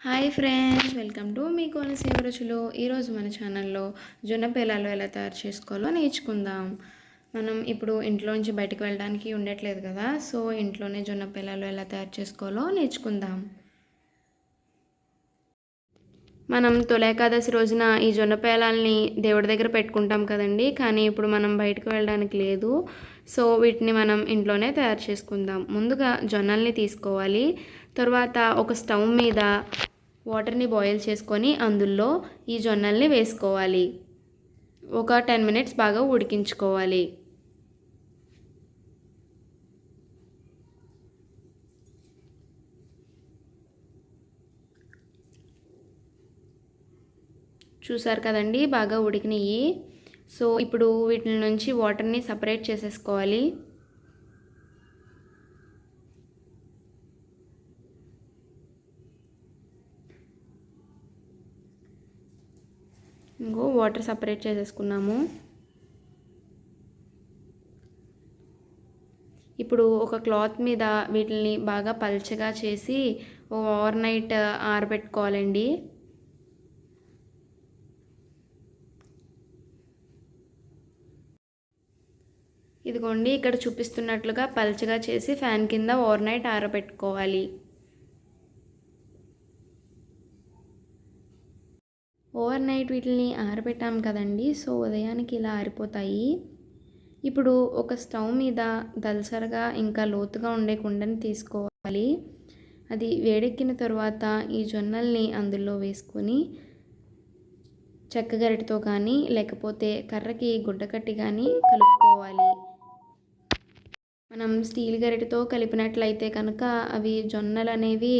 Hi friends welcome to మీ కోనసీమ రుచులు. ఈరోజు మన ఛానల్లో జొన్న పేలాలు ఎలా తయారు చేసుకోవాలో నేర్చుకుందాం. మనం ఇప్పుడు ఇంట్లో నుంచి బయటకు వెళ్ళడానికి ఉండట్లేదు కదా సో ఇంట్లోనే జొన్న పేలాలు ఎలా తయారు చేసుకోవాలో నేర్చుకుందాం. మనం తొలి రోజున ఈ జొన్న పేలాల్ని దేవుడి దగ్గర పెట్టుకుంటాం కదండి కానీ ఇప్పుడు మనం బయటకు వెళ్ళడానికి లేదు. సో వీటిని మనం ఇంట్లోనే తయారు చేసుకుందాం. ముందుగా జొన్నల్ని తీసుకోవాలి. తర్వాత ఒక స్టవ్ మీద వాటర్ని బాయిల్ చేసుకొని అందులో ఈ జొన్నల్ని వేసుకోవాలి. ఒక టెన్ మినిట్స్ బాగా ఉడికించుకోవాలి. చూసారు కదండి? బాగా ఉడికినాయి. సో ఇప్పుడు వీటి నుంచి వాటర్ని సపరేట్ చేసేసుకోవాలి. ఇంకో వాటర్ సపరేట్ చేసేసుకున్నాము. ఇప్పుడు ఒక క్లాత్ మీద వీటిని బాగా పల్చగా చేసి ఓవర్ నైట్ ఆరబెట్టుకోవాలండి. ఇదిగోండి ఇక్కడ చూపిస్తున్నట్లుగా పల్చగా చేసి ఫ్యాన్ కింద ఓవర్ నైట్ ఆరబెట్టుకోవాలి. ఓవర్ నైట్ వీటిని ఆరబెట్టాం కదండి సో ఉదయానికి ఇలా ఆరిపోతాయి. ఇప్పుడు ఒక స్టవ్ మీద దలసరగా ఇంకా లోతుగా ఉండే కుండని తీసుకోవాలి. అది వేడెక్కిన తర్వాత ఈ జొన్నల్ని అందులో వేసుకొని చెక్క గరిటతో కానీ లేకపోతే కర్రకి గుడ్డ కట్టి కానీ కలుపుకోవాలి. మనం స్టీల్ గరిటతో కలిపినట్లయితే కనుక అవి జొన్నలు అనేవి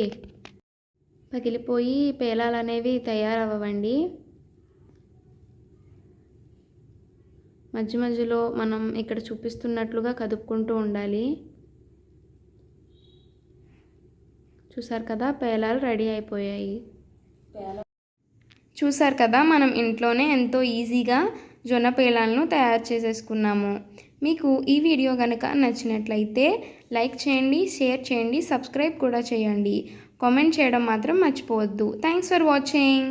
పగిలిపోయి పేలాలనేవి తయారవ్వండి. మధ్య మధ్యలో మనం ఇక్కడ చూపిస్తున్నట్లుగా కదుపుకుంటూ ఉండాలి. చూసారు కదా పేలాలు రెడీ అయిపోయాయి. చూసారు కదా మనం ఇంట్లోనే ఎంతో ఈజీగా జొన్న పేలాలను తయారు చేసేసుకున్నాము. మీకు ఈ వీడియో కనుక నచ్చినట్లయితే లైక్ చేయండి షేర్ చేయండి సబ్స్క్రైబ్ కూడా చేయండి. కామెంట్ చేయడం మాత్రం మర్చిపోవద్దు. Thanks for watching